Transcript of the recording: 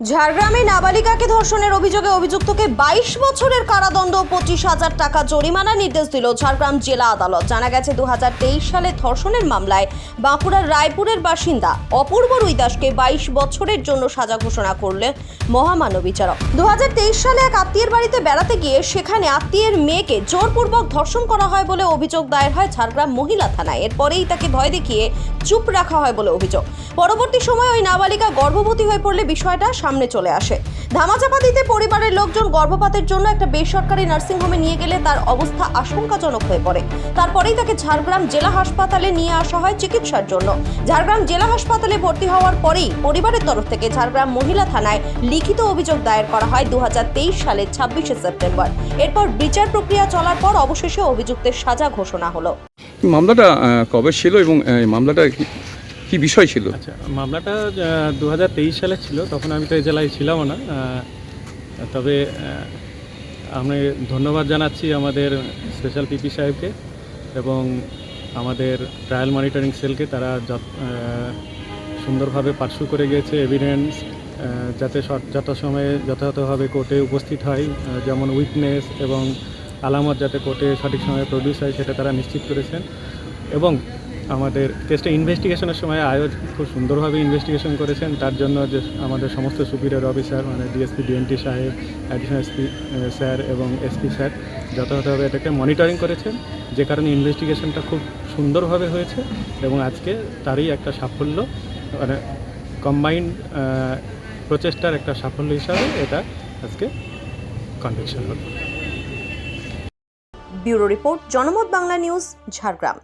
ঝাড়গ্রামে নাবালিকাকে ধর্ষণের অভিযোগে অভিযুক্তকে বাইশ বছরের কারাদণ্ড পঁচিশ হাজার টাকা জরিমানা নির্দেশ দিল ঝাড়গ্রাম জেলা আদালত। জানা গেছে দু হাজার তেইশ সালে ধর্ষণের মামলায় বাঁকুড়ার রায়পুরের বাসিন্দা অপূর্ব রুইদাসকে বাইশ বছরের জন্য সাজা ঘোষণা করলে মহামান্য বিচারক। দু হাজার তেইশ সালে এক আত্মীয়ের বাড়িতে বেড়াতে গিয়ে সেখানে আত্মীয়ের মেয়েকে জোরপূর্বক ধর্ষণ করা হয় বলে অভিযোগ দায়ের হয় ঝাড়গ্রাম মহিলা থানায়। এরপরেই তাকে ভয় দেখিয়ে চুপ রাখা হয় বলে অভিযোগ। পরবর্তী সময় ওই নাবালিকা গর্ভবতী হয়ে পড়লে বিষয়টা সামনে চলে আসে। ধামাচাপা দিতে পরিবারের লোকজন গর্ভপাতের জন্য একটা বেসরকারি নার্সিংহোমে নিয়ে গেলে তার অবস্থা আশঙ্কাজনক হয়ে পড়ে। তারপরেই তাকে ঝাড়গ্রাম জেলা হাসপাতালে নিয়ে আসা হয় চিকিৎসার জন্য। ঝাড়গ্রাম জেলা হাসপাতালে ভর্তি হওয়ার পরেই পরিবারের তরফ থেকে ঝাড়গ্রাম মহিলা থানায় লিখিত অভিযোগ দায়ের করা হয় দু হাজার তেইশ সালের ছাব্বিশে সেপ্টেম্বর। এরপর বিচার প্রক্রিয়া চলার পর অবশেষে অভিযুক্তের সাজা ঘোষণা হলো। মামলাটা কবে ছিল এবং মামলাটা কি- বিষয় ছিল? আচ্ছা মামলাটা দু হাজার তেইশ সালে ছিল, তখন আমি তো এই জেলায় ছিলাম না। তবে আমি ধন্যবাদ জানাচ্ছি আমাদের স্পেশাল পিপি সাহেবকে এবং আমাদের ট্রায়াল মনিটরিং সেলকে তারা সুন্দরভাবে পার্সু করে গিয়েছে এভিডেন্স যাতে যথাসময়ে যথাযথভাবে কোর্টে উপস্থিত হয় যেমন উইটনেস এবং আলামত যাতে কোর্টে সঠিক সময়ে প্রডিউস হয়, সেটা তারা নিশ্চিত করেছেন। এবং আমাদের কেসটা ইনভেস্টিগেশনের সময় আয়োজ খুব সুন্দরভাবে ইনভেস্টিগেশন করেছেন। তার জন্য যে আমাদের সমস্ত সুপিরিয়র অফিসার মানে ডিএসপি, ডিএনটি সাহেব অ্যাডিশনাল এসপি স্যার এবং এসপি স্যার যথাযথভাবে এটাকে মনিটরিং করেছেন, যে কারণে ইনভেস্টিগেশনটা খুব সুন্দরভাবে হয়েছে এবং আজকে তারই একটা সাফল্য মানে কম্বাইন্ড প্রচেষ্টার একটা সাফল্য হিসাবে এটা আজকে কনভিকশন হলো। ব্যুরো রিপোর্ট, জনমত বাংলা নিউজ, ঝাড়গ্রাম।